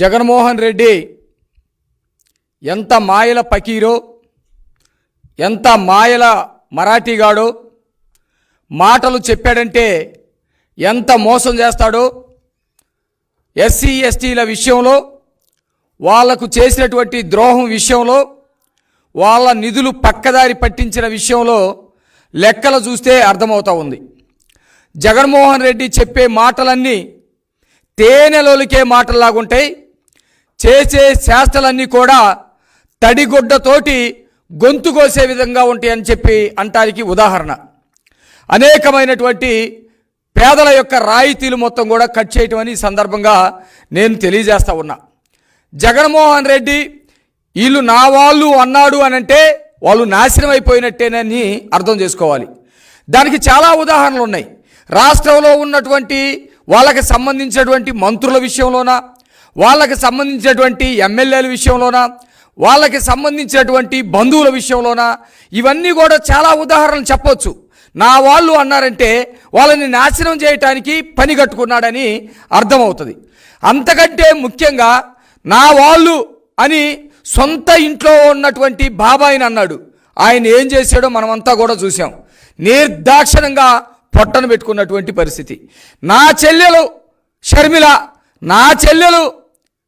జగన్మోహన్ రెడ్డి ఎంత మాయల పకీరో ఎంత మాయల మరాఠీగాడో మాటలు చెప్పాడంటే ఎంత మోసం చేస్తాడో ఎస్సీ ఎస్టీల విషయంలో వాళ్ళకు చేసినటువంటి ద్రోహం విషయంలో వాళ్ళ నిధులు పక్కదారి పట్టించిన విషయంలో లెక్కలు చూస్తే అర్థమవుతా ఉంది. జగన్మోహన్ రెడ్డి చెప్పే మాటలన్నీ తేనెలోలికే మాటల్లాగుంటాయి. చేసే శాస్త్రాలన్నీ కూడా తడిగుడ్డతోటి గొంతు కోసే విధంగా ఉంటాయని చెప్పి అంటానికి ఉదాహరణ. అనేకమైనటువంటి పేదల యొక్క రాయితీలు మొత్తం కూడా కట్ చేయటం అని సందర్భంగా నేను తెలియజేస్తా ఉన్నా. జగన్మోహన్ రెడ్డి వీళ్ళు నా వాళ్ళు అన్నాడు అని అంటే వాళ్ళు నాశనం అయిపోయినట్టేనని అర్థం చేసుకోవాలి. దానికి చాలా ఉదాహరణలు ఉన్నాయి. రాష్ట్రంలో ఉన్నటువంటి వాళ్ళకి సంబంధించినటువంటి మంత్రుల విషయంలోన వాళ్ళకి సంబంధించినటువంటి ఎమ్మెల్యేల విషయంలోన? వాళ్ళకి సంబంధించినటువంటి బంధువుల విషయంలోన? ఇవన్నీ కూడా చాలా ఉదాహరణలు చెప్పొచ్చు. నా వాళ్ళు అన్నారంటే వాళ్ళని నాశనం చేయటానికి పని కట్టుకున్నాడని అర్థమవుతుంది. అంతకంటే ముఖ్యంగా నా వాళ్ళు అని సొంత ఇంట్లో ఉన్నటువంటి బాబాయిని అన్నాడు. ఆయన ఏం చేశాడో మనమంతా కూడా చూసాం నిర్దాక్షిణంగా పొట్టను పెట్టుకున్నటువంటి పరిస్థితి. నా చెల్లెలు షర్మిల నా చెల్లెలు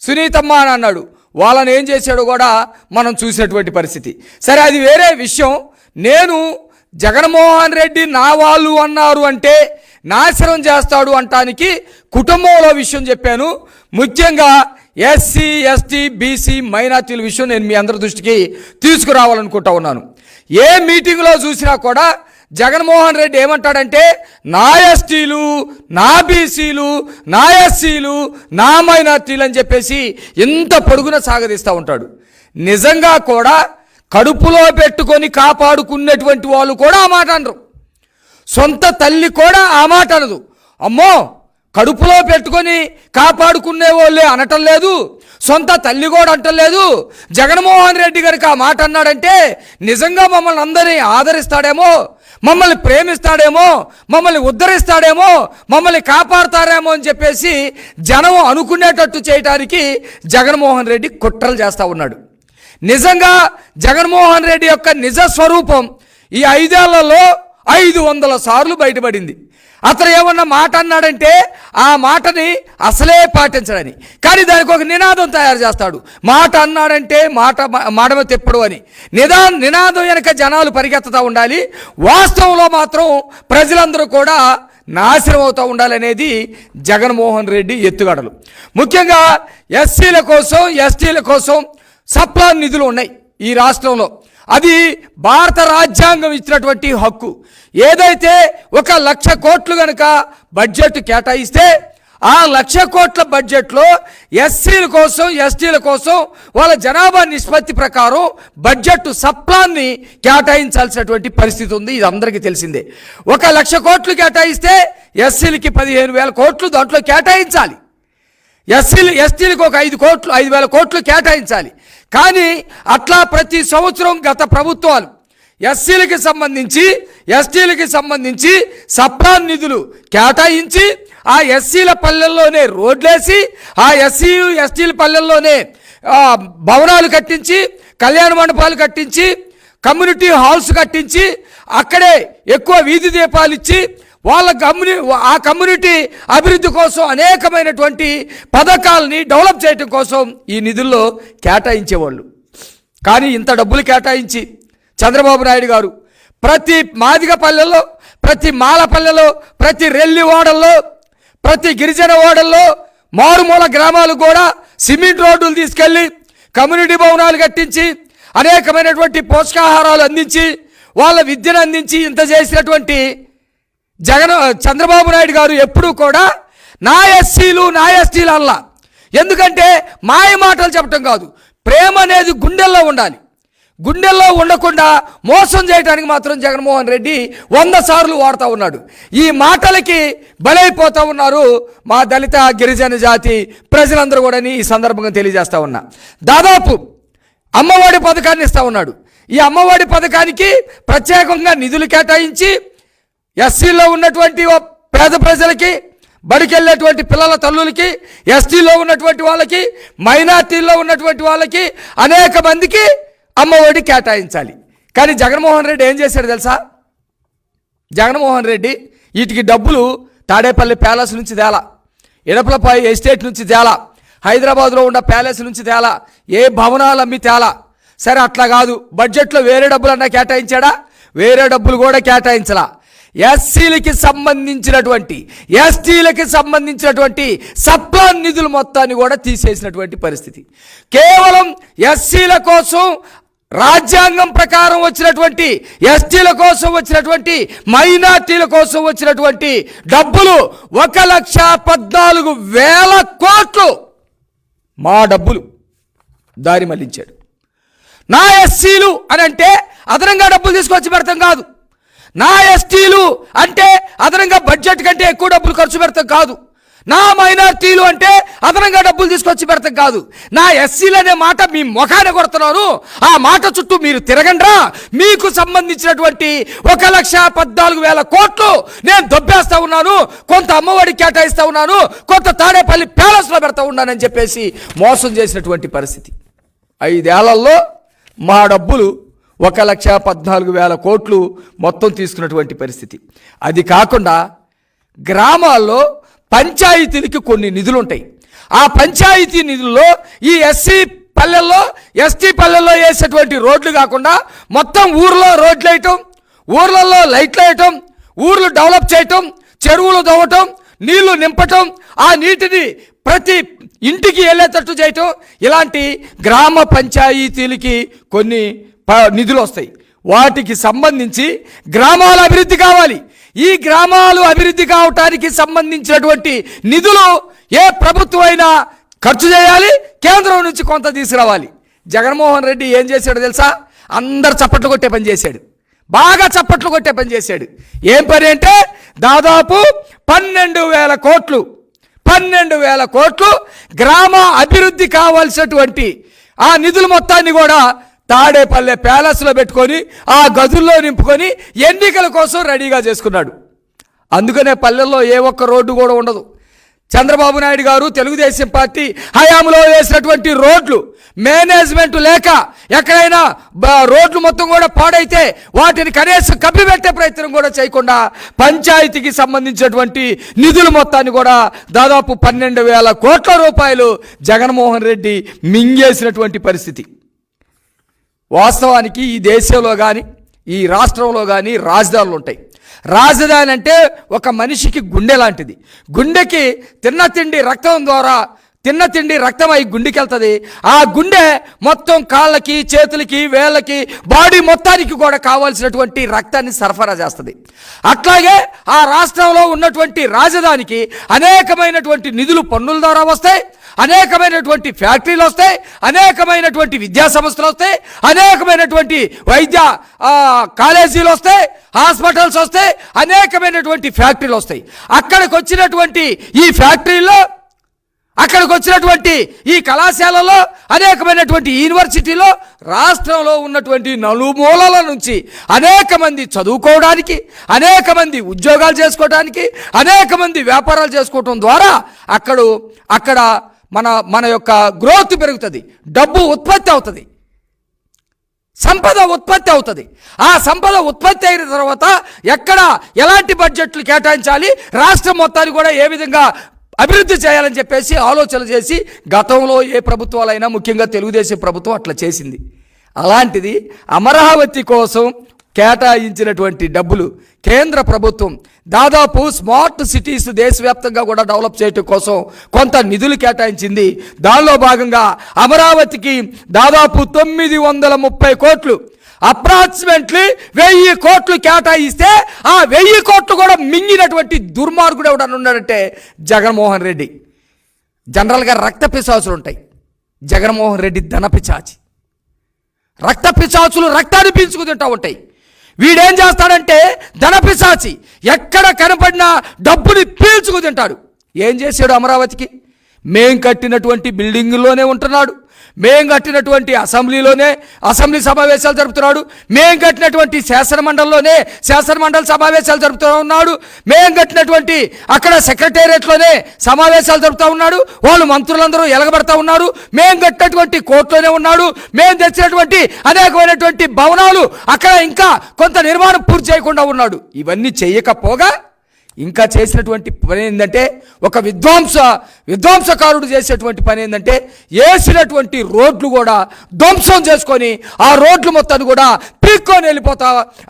సునీతమ్మ అని అన్నాడు. వాళ్ళని ఏం చేశాడో కూడా మనం చూసినటువంటి పరిస్థితి. సరే అది వేరే విషయం. నేను జగన్మోహన్ రెడ్డి నా వాళ్ళు అన్నారు అంటే నాశనం చేస్తాడు అంటానికి కుటుంబంలో విషయం చెప్పాను. ముఖ్యంగా ఎస్సీ ఎస్టీ బీసీ మైనార్టీల విషయం నేను మీ అందరి దృష్టికి తీసుకురావాలనుకుంటా ఉన్నాను. ఏ మీటింగ్లో చూసినా కూడా జగన్మోహన్ రెడ్డి ఏమంటాడంటే నా ఎస్టీలు నా బీసీలు నా ఎస్సీలు నా మైనార్టీలు అని చెప్పేసి ఇంత పొడుగున సాగదీస్తూ ఉంటాడు. నిజంగా కూడా కడుపులో పెట్టుకొని కాపాడుకున్నటువంటి వాళ్ళు కూడా ఆ మాట అనరు. సొంత తల్లి కూడా ఆ మాట అనదు. అమ్మో! కడుపులో పెట్టుకొని కాపాడుకునే వాళ్ళే అనటం లేదు. సొంత తల్లి కూడా అంటలేదు జగన్మోహన్ రెడ్డి గారికి ఆ మాట అన్నాడంటే నిజంగా మమ్మల్ని అందరినీ ఆదరిస్తాడేమో మమ్మల్ని ప్రేమిస్తాడేమో మమ్మల్ని ఉద్ధరిస్తాడేమో మమ్మల్ని కాపాడుతారేమో అని చెప్పేసి జనం అనుకునేటట్టు చేయటానికి జగన్మోహన్ రెడ్డి కుట్రలు చేస్తూ ఉన్నాడు. నిజంగా జగన్మోహన్ రెడ్డి యొక్క నిజ స్వరూపం ఈ ఐదేళ్ళలో ఐదు వందల సార్లు బయటపడింది. అతను ఏమన్నా మాట అన్నాడంటే ఆ మాటని అసలే పాటించడని. కానీ దానికి ఒక నినాదం తయారు చేస్తాడు. మాట అన్నాడంటే మాట మాడమ తెప్పడు అని. నిదా నినాదం వెనక జనాలు పరిగెత్తుతూ ఉండాలి. వాస్తవంలో మాత్రం ప్రజలందరూ కూడా నాశనం అవుతూ ఉండాలనేది జగన్మోహన్ రెడ్డి ఎత్తుగడలు. ముఖ్యంగా ఎస్సీల కోసం ఎస్టీల కోసం సప్లా నిధులు ఉన్నాయి ఈ రాష్ట్రంలో. అది భారత రాజ్యాంగం ఇచ్చినటువంటి హక్కు. ఏదైతే ఒక లక్ష కోట్లు గనక బడ్జెట్ కేటాయిస్తే ఆ లక్ష కోట్ల బడ్జెట్లో ఎస్సీల కోసం ఎస్టీల కోసం వాళ్ళ జనాభా నిష్పత్తి ప్రకారం బడ్జెట్ సప్లాన్ని కేటాయించాల్సినటువంటి పరిస్థితి ఉంది. ఇది అందరికీ తెలిసిందే. ఒక లక్ష కోట్లు కేటాయిస్తే ఎస్సీలకి పదిహేను వేల కోట్లు దాంట్లో కేటాయించాలి. ఎస్సీలు ఎస్టీలకు ఒక ఐదు కోట్లు ఐదు వేల కోట్లు కేటాయించాలి. కానీ అట్లా ప్రతి సంవత్సరం గత ప్రభుత్వాలు ఎస్సీలకి సంబంధించి ఎస్టీలకి సంబంధించి సప్లాన్ నిధులు కేటాయించి ఆ ఎస్సీల పల్లెల్లోనే రోడ్లేసి ఆ ఎస్సీ ఎస్టీల పల్లెల్లోనే భవనాలు కట్టించి కళ్యాణ మండపాలు కట్టించి కమ్యూనిటీ హాల్స్ కట్టించి అక్కడే ఎక్కువ వీధి దీపాలు ఇచ్చి వాళ్ళ కమ్యూని ఆ కమ్యూనిటీ అభివృద్ధి కోసం అనేకమైనటువంటి పథకాలని డెవలప్ చేయటం కోసం ఈ నిధుల్లో కేటాయించేవాళ్ళు. కానీ ఇంత డబ్బులు కేటాయించి చంద్రబాబు నాయుడు గారు ప్రతి మాదిగ పల్లెలో ప్రతి మాలపల్లెలో ప్రతి రెల్లి ఓడల్లో ప్రతి గిరిజన ఓడల్లో మారుమూల గ్రామాలు కూడా సిమెంట్ రోడ్డులు తీసుకెళ్ళి కమ్యూనిటీ భవనాలు కట్టించి అనేకమైనటువంటి పోషకాహారాలు అందించి వాళ్ళ విద్యను అందించి ఇంత చేసినటువంటి జగన్ చంద్రబాబు నాయుడు గారు ఎప్పుడూ కూడా నా ఎస్సీలు నా ఎస్టీలు అల్లా ఎందుకంటే మాయ మాటలు చెప్పటం కాదు ప్రేమ అనేది గుండెల్లో ఉండాలి. గుండెల్లో ఉండకుండా మోసం చేయడానికి మాత్రం జగన్మోహన్ రెడ్డి వంద సార్లు వాడుతూ ఉన్నాడు. ఈ మాటలకి బలైపోతూ ఉన్నారు మా దళిత గిరిజన జాతి ప్రజలందరూ కూడా ఈ సందర్భంగా తెలియజేస్తూ ఉన్నా. దాదాపు అమ్మఒడి పథకాన్ని ఇస్తూ ఉన్నాడు. ఈ అమ్మఒడి పథకానికి ప్రత్యేకంగా నిధులు కేటాయించి ఎస్సీలో ఉన్నటువంటి పేద ప్రజలకి బడికెళ్ళేటువంటి పిల్లల తల్లులకి ఎస్టీలో ఉన్నటువంటి వాళ్ళకి మైనార్టీల్లో ఉన్నటువంటి వాళ్ళకి అనేక మందికి అమ్మఒడి కేటాయించాలి. కానీ జగన్మోహన్ రెడ్డి ఏం చేశాడు తెలుసా? జగన్మోహన్ రెడ్డి వీటికి డబ్బులు తాడేపల్లి ప్యాలెస్ నుంచి తేలా ఎడపలపై ఎస్టేట్ నుంచి తేలా హైదరాబాద్లో ఉన్న ప్యాలెస్ నుంచి తేలా ఏ భవనాలు అమ్మి తేలా. సరే అట్లా కాదు. బడ్జెట్లో వేరే డబ్బులు అన్నా కేటాయించాడా? వేరే డబ్బులు కూడా కేటాయించలా. ఎస్సీలకి సంబంధించినటువంటి ఎస్టీలకి సంబంధించినటువంటి సప్లాన్ నిధులు మొత్తాన్ని కూడా తీసేసినటువంటి పరిస్థితి. కేవలం ఎస్సీల కోసం రాజ్యాంగం ప్రకారం వచ్చినటువంటి ఎస్టీల కోసం వచ్చినటువంటి మైనార్టీల కోసం వచ్చినటువంటి డబ్బులు ఒక లక్ష పద్నాలుగు వేల కోట్లు మా డబ్బులు దారి మళ్ళించాడు. నా ఎస్సీలు అని అంటే అదనంగా డబ్బులు తీసుకొచ్చి పెడతాం కాదు. నా ఎస్టీలు అంటే అదనంగా బడ్జెట్ కంటే ఎక్కువ డబ్బులు ఖర్చు పెడతాం కాదు. నా మైనార్టీలు అంటే అదనంగా డబ్బులు తీసుకొచ్చి పెడతాం కాదు. నా ఎస్సీలు అనే మాట మీ ముఖాన్ని కొడుతున్నారు. ఆ మాట చుట్టూ మీరు తిరగండ్రా. మీకు సంబంధించినటువంటి ఒక లక్ష పద్నాలుగు వేల కోట్లు నేను దొబ్బేస్తా ఉన్నాను. కొంత అమ్మఒడి కేటాయిస్తా ఉన్నాను. కొంత తాడేపల్లి ప్యాలెస్లో పెడతా ఉన్నానని చెప్పేసి మోసం చేసినటువంటి పరిస్థితి. ఐదేళ్ళలో మా డబ్బులు ఒక లక్ష పద్నాలుగు వేల కోట్లు మొత్తం తీసుకున్నటువంటి పరిస్థితి. అది కాకుండా గ్రామాల్లో పంచాయతీలకి కొన్ని నిధులు ఉంటాయి ఆ పంచాయతీ నిధుల్లో ఈ ఎస్సీ పల్లెల్లో ఎస్టీ పల్లెల్లో వేసేటువంటి రోడ్లు కాకుండా మొత్తం ఊర్లో రోడ్లు వేయటం ఊర్లలో లైట్లు వేయటం ఊర్లు డెవలప్ చేయటం చెరువులు దవ్వటం నీళ్ళు నింపటం ఆ నీటిని ప్రతి ఇంటికి వెళ్ళేటట్టు చేయటం. ఇలాంటి గ్రామ పంచాయతీలకి కొన్ని నిధులు వస్తాయి. వాటికి సంబంధించి గ్రామాల అభివృద్ధి కావాలి. ఈ గ్రామాలు అభివృద్ధి కావటానికి సంబంధించినటువంటి నిధులు ఏ ప్రభుత్వం అయినా ఖర్చు చేయాలి కేంద్రం నుంచి కొంత తీసుకురావాలి. జగన్మోహన్ రెడ్డి ఏం చేశాడో తెలుసా? అందరు చప్పట్లు కొట్టే పని చేశాడు. బాగా చప్పట్లు కొట్టే పని చేశాడు. ఏం పని అంటే దాదాపు పన్నెండు వేల కోట్లు పన్నెండు వేల కోట్లు గ్రామ అభివృద్ధి కావాల్సినటువంటి ఆ నిధుల మొత్తాన్ని కూడా తాడేపల్లె ప్యాలెస్లో పెట్టుకొని ఆ గదుల్లో నింపుకొని ఎన్నికల కోసం రెడీగా చేసుకున్నాడు. అందుకనే పల్లెల్లో ఏ ఒక్క రోడ్డు కూడా ఉండదు. చంద్రబాబు నాయుడు గారు తెలుగుదేశం పార్టీ హయాంలో వేసినటువంటి రోడ్లు మేనేజ్మెంట్ లేక ఎక్కడైనా రోడ్లు మొత్తం కూడా పాడైతే వాటిని కనీసం కప్పిపెట్టే ప్రయత్నం కూడా చేయకుండా పంచాయతీకి సంబంధించినటువంటి నిధుల మొత్తాన్ని కూడా దాదాపు పన్నెండు వేల కోట్ల రూపాయలు జగన్మోహన్ రెడ్డి మింగేసినటువంటి పరిస్థితి. వాస్తవానికి ఈ దేశంలో కానీ ఈ రాష్ట్రంలో కానీ రాజధానులు ఉంటాయి. రాజధాని అంటే ఒక మనిషికి గుండె లాంటిది. గుండెకి తిన్న తిండి రక్తం ద్వారా తిన్న తిండి రక్తం అయి గుండెకి వెళ్తుంది ఆ గుండె మొత్తం కాళ్ళకి చేతులకి వేళ్ళకి బాడీ మొత్తానికి కూడా కావాల్సినటువంటి రక్తాన్ని సరఫరా చేస్తుంది. అట్లాగే ఆ రాష్ట్రంలో ఉన్నటువంటి రాజధానికి అనేకమైనటువంటి నిధులు పన్నుల ద్వారా వస్తాయి అనేకమైనటువంటి ఫ్యాక్టరీలు వస్తాయి అనేకమైనటువంటి విద్యా సంస్థలు వస్తాయి అనేకమైనటువంటి వైద్య కాలేజీలు వస్తాయి హాస్పిటల్స్ వస్తాయి అనేకమైనటువంటి ఫ్యాక్టరీలు వస్తాయి. అక్కడికి వచ్చినటువంటి ఈ ఫ్యాక్టరీలో అక్కడికి వచ్చినటువంటి ఈ కళాశాలలో అనేకమైనటువంటి యూనివర్సిటీలో రాష్ట్రంలో ఉన్నటువంటి నలుమూలల నుంచి అనేక మంది చదువుకోవడానికి అనేక మంది ఉద్యోగాలు చేసుకోవడానికి అనేక మంది వ్యాపారాలు చేసుకోవటం ద్వారా అక్కడ అక్కడ మన మన యొక్క గ్రోత్ పెరుగుతుంది. డబ్బు ఉత్పత్తి అవుతుంది. సంపద ఉత్పత్తి అవుతుంది. ఆ సంపద ఉత్పత్తి అయిన తర్వాత ఎక్కడ ఎలాంటి బడ్జెట్లు కేటాయించాలి రాష్ట్రం మొత్తాన్ని కూడా ఏ విధంగా అభివృద్ధి చేయాలని చెప్పేసి ఆలోచన చేసి గతంలో ఏ ప్రభుత్వాలైనా ముఖ్యంగా తెలుగుదేశం ప్రభుత్వం అట్లా చేసింది. అలాంటిది అమరావతి కోసం కేటాయించినటువంటి డబ్బులు కేంద్ర ప్రభుత్వం దాదాపు స్మార్ట్ సిటీస్ దేశవ్యాప్తంగా కూడా డెవలప్ చేయటం కోసం కొంత నిధులు కేటాయించింది. దానిలో భాగంగా అమరావతికి దాదాపు తొమ్మిది వందల ముప్పై కోట్లు అప్రాక్సిమేట్లీ వెయ్యి కోట్లు కేటాయిస్తే ఆ వెయ్యి కోట్లు కూడా మింగినటువంటి దుర్మార్గుడు ఎవడన్నా ఉన్నాడంటే జగన్మోహన్ రెడ్డి. జనరల్గా రక్త పిశాచులు ఉంటాయి. జగన్మోహన్ రెడ్డి ధన పిశాచి. రక్త పిశాచులు రక్తాన్ని పీల్చుకు తింటూ ఉంటాయి. వీడేం చేస్తాడంటే ధన పిశాచి. ఎక్కడ కనపడినా డబ్బుని పీల్చుకు తింటాడు. ఏం చేశాడు అమరావతికి? మేం కట్టినటువంటి బిల్డింగ్లోనే ఉంటున్నాడు. మేం కట్టినటువంటి అసెంబ్లీలోనే అసెంబ్లీ సమావేశాలు జరుపుతున్నాడు. మేం కట్టినటువంటి శాసనమండలిలోనే శాసనమండలి సమావేశాలు జరుపుతూ ఉన్నాడు. మేం కట్టినటువంటి అక్కడ సెక్రటేరియట్లోనే సమావేశాలు జరుపుతూ ఉన్నాడు. వాళ్ళు మంత్రులందరూ ఎలగబడతా ఉన్నారు మేం కట్టినటువంటి కోర్టులోనే ఉన్నాడు. మేం తెచ్చినటువంటి అనేకమైనటువంటి భవనాలు అక్కడ ఇంకా కొంత నిర్మాణం పూర్తి చేయకుండా ఉన్నాడు. ఇవన్నీ చేయకపోగా ఇంకా చేసినటువంటి పని ఏంటంటే ఒక విధ్వంస విధ్వంసకారుడు చేసేటువంటి పని ఏంటంటే వేసినటువంటి రోడ్లు కూడా ధ్వంసం చేసుకొని ఆ రోడ్లు మొత్తాన్ని కూడా పీక్కొని వెళ్ళిపోతా.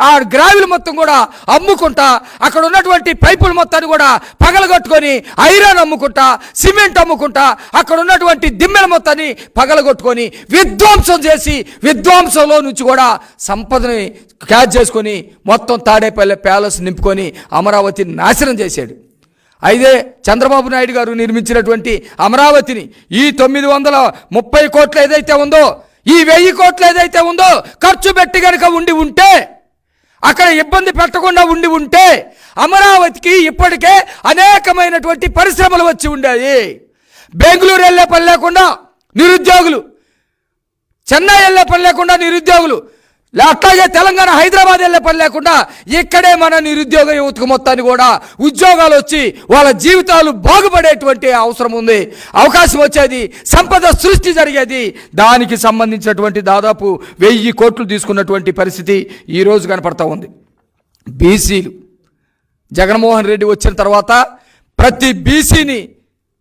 ఆ గ్రావిల్ మొత్తం కూడా అమ్ముకుంటా. అక్కడ ఉన్నటువంటి పైపుల మొత్తాన్ని కూడా పగలగొట్టుకొని ఐరన్ అమ్ముకుంటా సిమెంట్ అమ్ముకుంటా. అక్కడ ఉన్నటువంటి దిమ్మెల మొత్తాన్ని పగలగొట్టుకొని విధ్వంసం చేసి విధ్వంసంలో నుంచి కూడా సంపదని క్యాచ్ చేసుకొని మొత్తం తాడేపల్లె ప్యాలెస్ నింపుకొని అమరావతిని నాశనం చేశాడు. అయితే చంద్రబాబు నాయుడు గారు నిర్మించినటువంటి అమరావతిని ఈ తొమ్మిది వందల ముప్పై కోట్లు ఏదైతే ఉందో ఈ వెయ్యి కోట్లు ఏదైతే ఉందో ఖర్చు పెట్టి కనుక ఉండి ఉంటే అక్కడ ఇబ్బంది పెట్టకుండా ఉండి ఉంటే అమరావతికి ఇప్పటికే అనేకమైనటువంటి పరిశ్రమలు వచ్చి ఉండేవి. బెంగళూరు వెళ్ళే పని లేకుండా నిరుద్యోగులు చెన్నై వెళ్ళే పని లేకుండా నిరుద్యోగులు అట్లాగే తెలంగాణ హైదరాబాద్ వెళ్ళే పని లేకుండా ఇక్కడే మన నిరుద్యోగ యువతకు మొత్తాన్ని కూడా ఉద్యోగాలు వచ్చి వాళ్ళ జీవితాలు బాగుపడేటువంటి అవసరం ఉంది. అవకాశం వచ్చేది సంపద సృష్టి జరిగేది. దానికి సంబంధించినటువంటి దాదాపు వెయ్యి కోట్లు తీసుకున్నటువంటి పరిస్థితి ఈరోజు కనపడతా ఉంది. బీసీలు జగన్మోహన్ రెడ్డి వచ్చిన తర్వాత ప్రతి బీసీని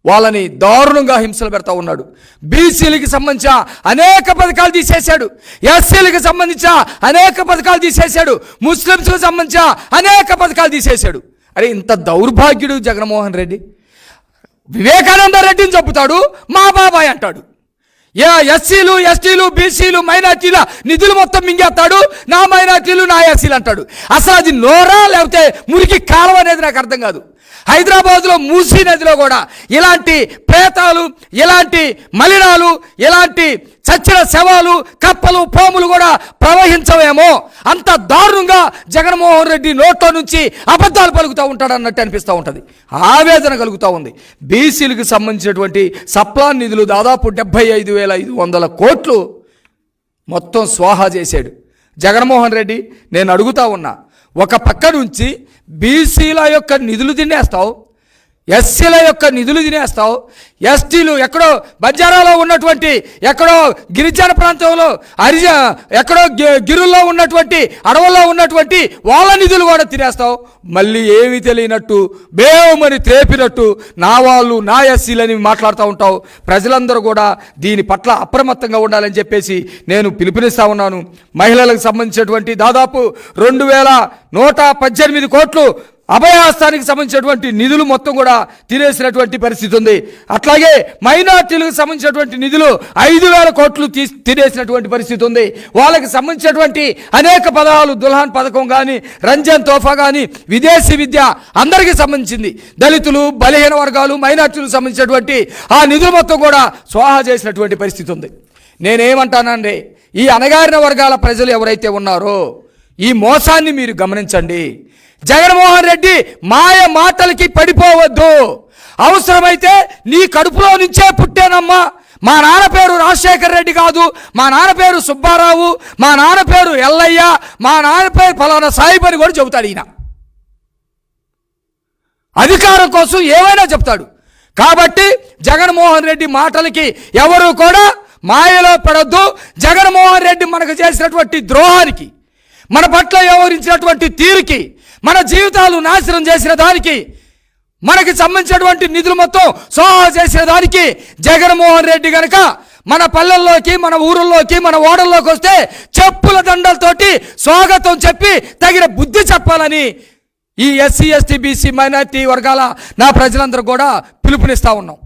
వాళ్ళని దారుణంగా హింసలు పెడతా ఉన్నాడు. బీసీలకి సంబంధించిన అనేక పథకాలు తీసేశాడు. ఎస్సీలకు సంబంధించిన అనేక పథకాలు తీసేశాడు. ముస్లిమ్స్కి సంబంధించిన అనేక పథకాలు తీసేశాడు. అరే ఇంత దౌర్భాగ్యుడు జగన్మోహన్ రెడ్డి. వివేకానంద రెడ్డిని చెబుతాడు మా బాబాయ్ అంటాడు. ఏ ఎస్సీలు ఎస్టీలు బీసీలు మైనార్టీల నిధులు మొత్తం మింగేస్తాడు నా మైనార్టీలు నా ఎస్సీలు అంటాడు. అసలు అది నోరా లేకపోతే మురికి కాలం అనేది నాకు అర్థం కాదు. హైదరాబాద్లో మూసీ నదిలో కూడా ఇలాంటి ప్రేతాలు ఇలాంటి మలినాలు ఇలాంటి చచ్చిన శవాలు కప్పలు పాములు కూడా ప్రవహించవేమో. అంత దారుణంగా జగన్మోహన్ రెడ్డి నోట్లో నుంచి అబద్ధాలు పలుకుతూ ఉంటాడు అన్నట్టు అనిపిస్తూ ఉంటుంది. ఆవేదన కలుగుతూ ఉంది. బీసీలకు సంబంధించినటువంటి సప్లాన్ నిధులు దాదాపు డెబ్బై ఐదు వేల ఐదు వందల కోట్లు మొత్తం స్వాహా చేశాడు. జగన్మోహన్ రెడ్డి నేను అడుగుతా ఉన్నా ఒక పక్క నుంచి బీసీల యొక్క నిధులు తినేస్తావు ఎస్సీల యొక్క నిధులు తినేస్తావు ఎస్టీలు ఎక్కడో బంజారాలో ఉన్నటువంటి ఎక్కడో గిరిజన ప్రాంతంలో హరిజ ఎక్కడో గి- గిరుల్లో ఉన్నటువంటి అడవుల్లో ఉన్నటువంటి వాళ్ళ నిధులు కూడా తినేస్తావు. మళ్ళీ ఏమీ తెలియనట్టు బేవమని త్రేపినట్టు నా వాళ్ళు నా ఎస్సీలని మాట్లాడుతూ ఉంటావు. ప్రజలందరూ కూడా దీని పట్ల అప్రమత్తంగా ఉండాలని చెప్పేసి నేను పిలుపునిస్తా ఉన్నాను. మహిళలకు సంబంధించినటువంటి దాదాపు రెండు వేల నూట పద్దెనిమిది కోట్లు అభయహస్తానికి సంబంధించినటువంటి నిధులు మొత్తం కూడా తినేసినటువంటి పరిస్థితి ఉంది. అట్లాగే మైనార్టీలకు సంబంధించినటువంటి నిధులు ఐదు వేల కోట్లు తీ తినేసినటువంటి పరిస్థితి ఉంది. వాళ్ళకి సంబంధించినటువంటి అనేక పదాలు దుల్హాన్ పథకం కానీ రంజన్ తోఫా కానీ విదేశీ విద్య అందరికీ సంబంధించింది. దళితులు బలహీన వర్గాలు మైనార్టీలకు సంబంధించినటువంటి ఆ నిధులు మొత్తం కూడా స్వాహా చేసినటువంటి పరిస్థితి ఉంది. నేనేమంటానండి ఈ అణగారిన వర్గాల ప్రజలు ఎవరైతే ఉన్నారో ఈ మోసాన్ని మీరు గమనించండి. జగన్మోహన్ రెడ్డి మాయ మాటలకి పడిపోవద్దు. అవసరమైతే నీ కడుపులో నుంచే పుట్టానమ్మా. మా నాన్న పేరు రాజశేఖర్ రెడ్డి కాదు. మా నాన్న పేరు సుబ్బారావు. మా నాన్న పేరు ఎల్లయ్య. మా నాన్న పేరు ఫలానా సాహిబ్ అని కూడా చెబుతాడు ఈయన. అధికారం కోసం ఏమైనా చెప్తాడు. కాబట్టి జగన్మోహన్ రెడ్డి మాటలకి ఎవరు కూడా మాయలో పడద్దు. జగన్మోహన్ రెడ్డి మనకు చేసినటువంటి ద్రోహానికి మన పట్ల వ్యవహరించినటువంటి తీరుకి మన జీవితాలు నాశనం చేసిన దానికి మనకి సంబంధించినటువంటి నిధులు మొత్తం సోహా చేసేదానికి జగన్మోహన్ రెడ్డి గనక మన పల్లెల్లోకి మన ఊరుల్లోకి మన ఓడల్లోకి వస్తే చెప్పుల దండలతోటి స్వాగతం చెప్పి తగిన బుద్ధి చెప్పాలని ఈ ఎస్సీ ఎస్టీ బీసీ మైనార్టీ వర్గాల నా ప్రజలందరూ కూడా పిలుపునిస్తా ఉన్నాం.